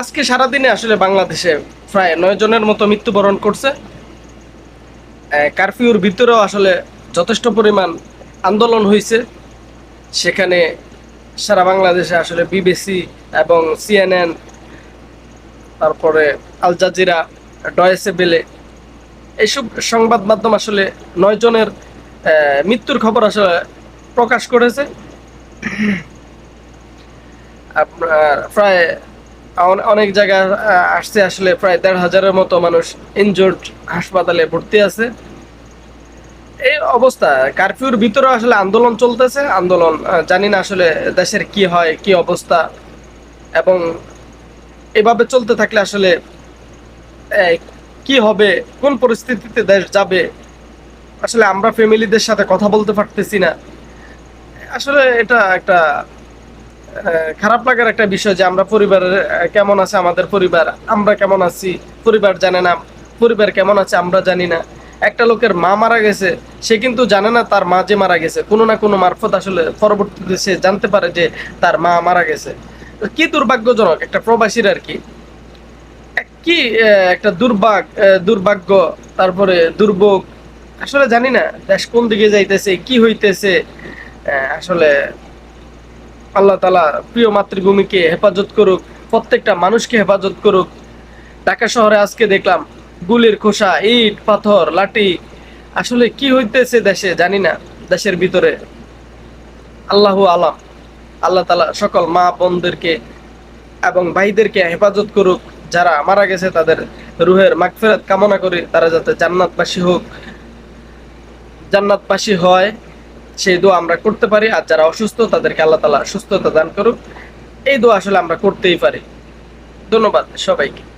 আজকে সারাদিনে আসলে বাংলাদেশে প্রায় নয় জনের মতো মৃত্যুবরণ করছে। কারফিউর ভিতরেও আসলে যথেষ্ট পরিমাণ আন্দোলন হয়েছে সেখানে সারা বাংলাদেশে আসলে বিবিসি এবং সিএনএন, তারপরে আল জাজিরা, ডয়েসে বেলে এইসব সংবাদ মাধ্যম আসলে নয় জনের মৃত্যুর খবর আসলে প্রকাশ করেছে। আপনার প্রায় অনেক জায়গায় আসছে আসলে প্রায় দেড় হাজারের মতো মানুষ ইনজুর্ড হাসপাতালে ভর্তি আছে। এই অবস্থা কারফিউর ভিতরে আসলে আন্দোলন চলতেছে। আন্দোলন জানি না আসলে দেশের কি হয়, কি অবস্থা। এবং এভাবে চলতে থাকলে আসলে কি হবে, কোন পরিস্থিতিতে দেশ যাবে? আসলে আমরা ফ্যামিলিদের সাথে কথা বলতে পারতেছি না। আসলে এটা একটা খারাপ লাগার একটা বিষয় যে আমরা পরিবারের কেমন আছে আমাদের পরিবার? আমরা কেমন আছি? পরিবার জানে না। পরিবার কেমন আছে আমরা জানি না। একটা লোকের মা মারা গেছে, সে কিন্তু জানে না তার মা যে মারা গেছে। কোনো না কোনো মারফত আসলে পরবর্তীতে সে জানতে পারে যে তার মা মারা গেছে। কি দুর্ভাগ্যজনক, একটা প্রবাসীর আর কি। কি একটা দুর্ভাগ দুর্ভাগ্য, তারপরে দুর্ভোগ। আসলে জানি না, দেশ কোন দিকে যাইতেছে, কি হইতেছে। আসলে আল্লাহ তালা প্রিয় মাতৃভূমিকে হেফাজত করুক, প্রত্যেকটা মানুষকে হেফাজত করুক। ঢাকা শহরে আজকে দেখলাম গুলির খোসা, ইট, পাথর, লাঠি। আসলে কি হইতেছে দেশে জানি না, দেশের ভিতরে। আল্লাহ আলাম। আল্লাহ তালা সকল মা বোনদেরকে এবং ভাইদেরকে হেফাজত করুক। যারা মারা গেছে তাদের রুহের মাগফিরাত কামনা করি, তারা যাতে জান্নাতবাসী হোক। জান্নাতবাসী হয়। সেই দোয়া আমরা করতে পারি, আর যারা অসুস্থ, তাদেরকে আল্লাহ তালা সুস্থতা দান করুক। এই দোয়া আসলে আমরা করতেই পারি। ধন্যবাদ সবাইকে।